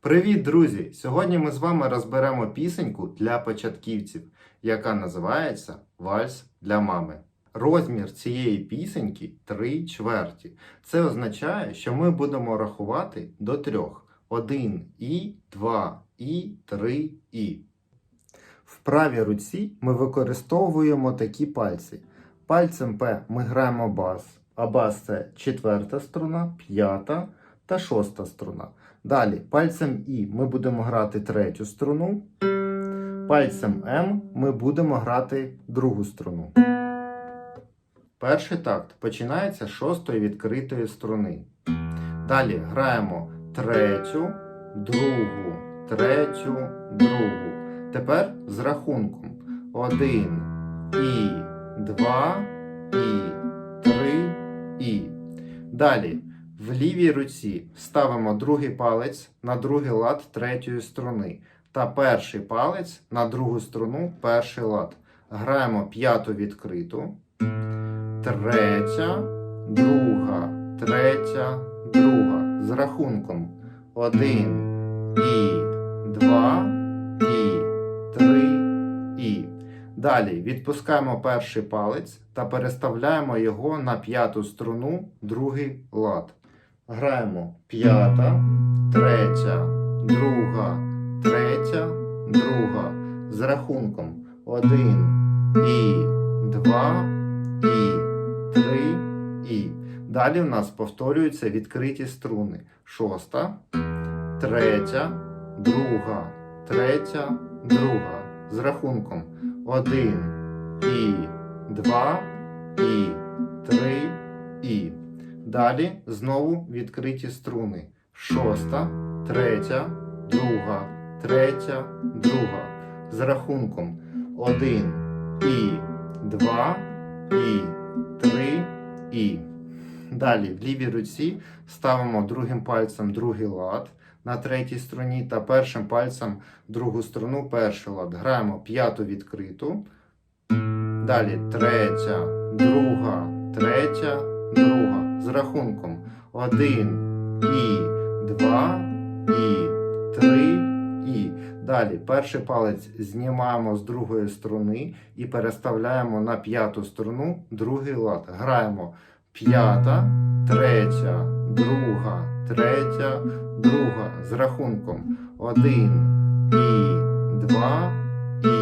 Привіт, друзі! Сьогодні ми з вами розберемо пісеньку для початківців, яка називається Вальс для мами. Розмір цієї пісеньки 3 чверті. Це означає, що ми будемо рахувати до трьох: 1 і, 2 і, 3 і. В правій руці ми використовуємо такі пальці. Пальцем П ми граємо бас, а бас це четверта струна, п'ята та шоста струна. Далі пальцем І ми будемо грати третю струну. Пальцем М ми будемо грати другу струну. Перший такт починається з шостої відкритої струни. Далі граємо третю, другу, третю, другу. Тепер з рахунком. Один і, два і, три і. Далі в лівій руці ставимо другий палець на другий лад третьої струни та перший палець на другу струну перший лад. Граємо п'яту відкриту, третя, друга, третя, друга. З рахунком один і, два і, три і. Далі відпускаємо перший палець та переставляємо його на п'яту струну, другий лад. Граємо п'ята, третя, друга, третя, друга. З рахунком один і, два і, три і. Далі в нас повторюються відкриті струни. Шоста, третя, друга, третя, друга. З рахунком один і, два і, три і. Далі знову відкриті струни. Шоста, третя, друга, третя, друга. З рахунком один і, два і, три і. Далі в лівій руці ставимо другим пальцем другий лад на третій струні та першим пальцем другу струну перший лад. Граємо п'яту відкриту. Далі третя, друга, третя, друга. З рахунком 1 і 2 і 3 і. Далі перший палець знімаємо з другої струни і переставляємо на п'яту струну другий лад. Граємо п'ята, третя, друга, третя, друга. З рахунком 1 і 2 і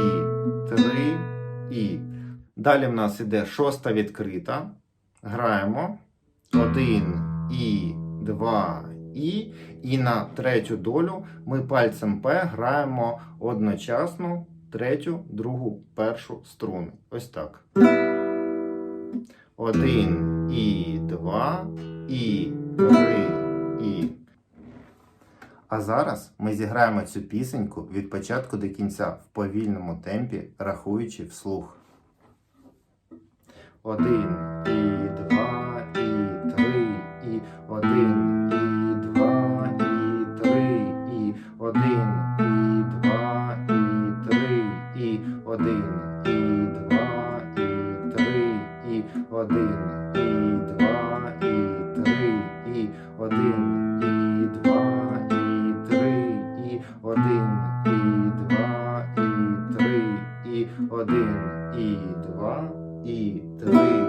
3 і. Далі в нас іде шоста відкрита. Граємо 1 і 2 і. І на третю долю ми пальцем П граємо одночасно третю, другу, першу струни. Ось так. 1 і 2 і 3 і. А зараз ми зіграємо цю пісеньку від початку до кінця в повільному темпі, рахуючи вслух. Один один, і два, і три, і один, і два, і три, і один, і два, і три, і один, і два, і три, і один, і два, і три, і один, і два, і три.